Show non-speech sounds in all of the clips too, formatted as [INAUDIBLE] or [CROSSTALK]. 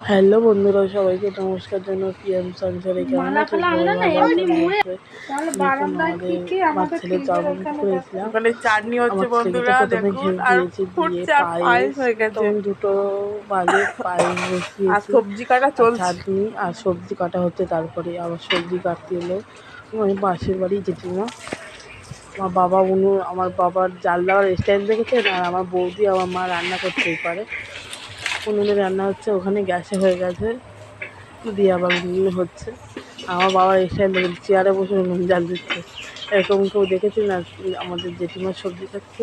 Hello বন্ধুরা সবাইকে নমস্কার জন্য পিএম সংসারে কেমন আছে আমার ছেলে চাউমিন করেছিলাম ওখানে চাটনি হচ্ছে বন্ধুরা দেখুন আর পায়েস হয়ে গেছে। দুটো বাজে পায়েস আর সবজি কাটা চলছে। চাটনি আর সবজি কাটা হচ্ছে তারপরে আবার সবজি কাটতে এলো। আমি পাশের বাড়ি জেঠিমা আমার বাবা উনু আমার বাবার জাল দেওয়ার স্টাইল দেখেছেন? আর আমার বৌদি আমার মা রান্না করতেই পারে উনুনে রান্না হচ্ছে ওখানে গ্যাসে হয়ে গেছে। দিয়ে আবার উনুনে হচ্ছে। আমার বাবা এসে চেয়ারে বসে উনুন জাল দিচ্ছে। এরকম কেউ দেখেছি না? আমাদের জেঠিমার সবজি খাচ্ছে।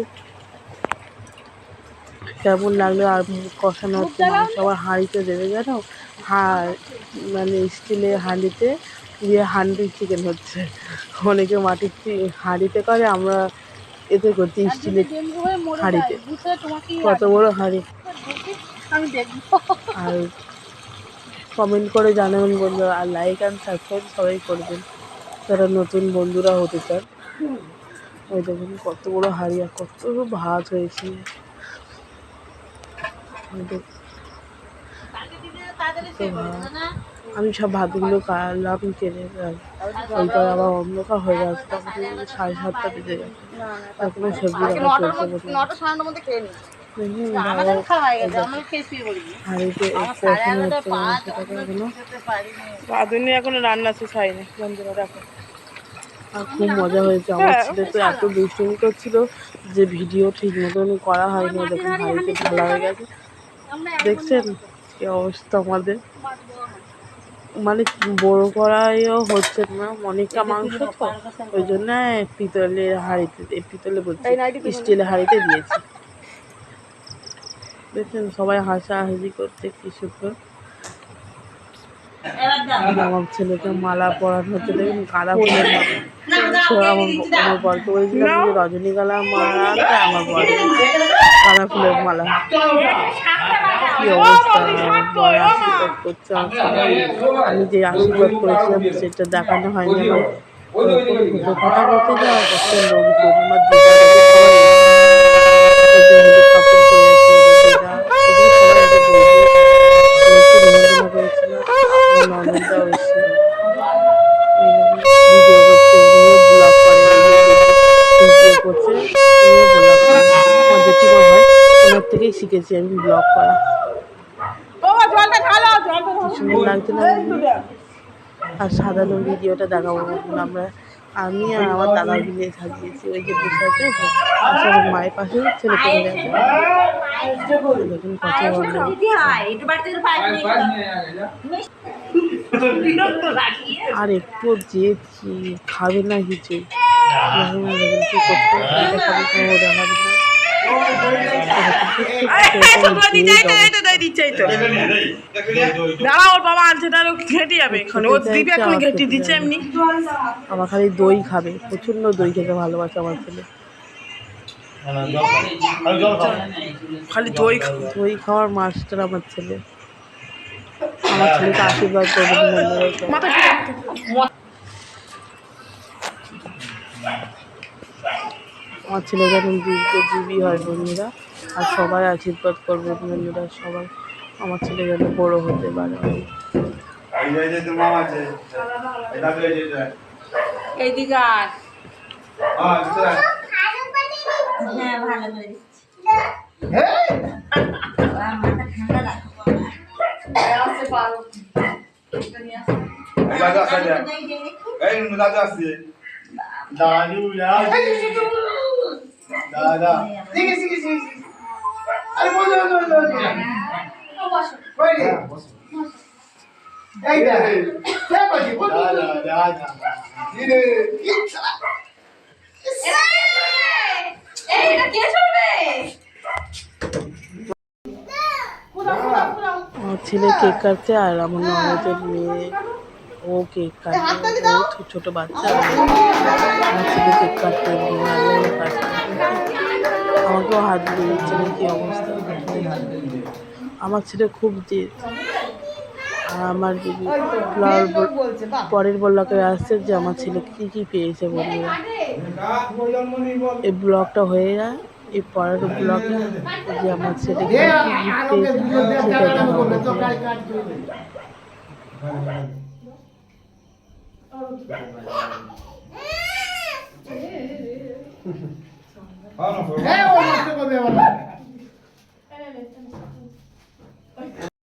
কেমন লাগল? আর কষানো হচ্ছে মাংস আবার হাঁড়িতে দেবে জানো? হাঁ মানে স্টিলে হাঁড়িতে দিয়ে হান্ডি চিকেন হচ্ছে। অনেকে মাটির হাঁড়িতে করে আমরা এতে করছি স্টিলের হাঁড়িতে। কত বড় হাঁড়ি। আমি দেখব। আর কমেন্ট করে জানাবেন বন্ধুরা আর লাইক অ্যান্ড সাবস্ক্রাইব সবাই করবেন যারা নতুন বন্ধুরা হতে চান। ওই দেখুন কত বড় হাঁড়ি আর কত ভাত হয়েছে। আমি সব ভাতগুলো কাটলাম কেটে ওইটা আবার অন্ধকার হয়ে যাচ্ছে সাড়ে সাতটা বেজে গেছে। এখনও সবজি চলছে হয়ে রাঁধুনি এখনও রান্না শেষ হয়নি বন্ধুরা দেখো। আর খুব মজা হয়েছে আমার ছেলে তো এত দুষ্টুমি করছিল যে ভিডিও ঠিক মতন করা হয়নি দেখুন হাঁড়িতে ঢালা হয়ে গেছে। দেখছেন কি অবস্থা আমাদের? মানে বড় কড়াইও হচ্ছে না অনেকটা মাংস তো ওই জন্য পিতলের হাঁড়িতে পিতলে বলছি স্টিলের হাঁড়িতে দিয়েছি। দেখছেন সবাই হাসাহাসি করছে কি সুন্দর। আমার ছেলেকে মালা পরানো হচ্ছে দেখুন গাঁদা ফুলের আমার বরকে বলেছিলাম যে রজনীগলা মালা আমার বর গাঁদা ফুলের মালা। কি অবস্থা বর আশীর্বাদ করছে আমি যে আশীর্বাদ করেছিলাম সেটা দেখানো হয়নি আমার। কথা বলতে যাওয়া আমার থেকেই শিখেছি আমি ব্লগ করা। লাগছে না? আর সাদা লুঙ্গি ভিডিওটা দেখাবো আমরা। আমি আর আমার দাদা মিলে সাজিয়েছি ওই যে বসে আছে পাশে মায়ের পাশে ছেলে পড়ে গেছে। দেখুন কত আর একটু যে খাবে না কিছু। দেখুন না দেখুন কি করছে এটা খাবে তো ও দেখাবে না। আমার খালি দই খাবে প্রচণ্ড দই খেতে ভালোবাসে আমার ছেলে খালি দই দই খাওয়ার মাস্টার আমার ছেলে। আমার ছেলেকে আশীর্বাদ করবেন আমার ছেলে যখন দীর্ঘজীবী হয় বন্ধুরা আর সবাই আশীর্বাদ করবে বন্ধুরা সবাই আমার ছেলে যেন বড় হতে পারে। ছেলে কেক কাটছে আর আমার ননদের মেয়ে। ও কেক কাটবে ও ছোট বাচ্চা। ছেলে কেক কাটতে কাটছে। আমাকেও হাত দিয়ে দিচ্ছে না, কি অবস্থা? আমার ছেলে খুব জেদ। আর আমার দিদি পরের ব্লকে আসছে যে আমার ছেলে কী কী পেয়েছে বন্ধুরা এই ব্লগটা হয়ে যায়, এই পরের ব্লগে যে আমার ছেলে কি পেয়েছে [LAUGHS] দেখাবো তোমাদের। হ্যাঁ, ও নষ্ট করবে আবার।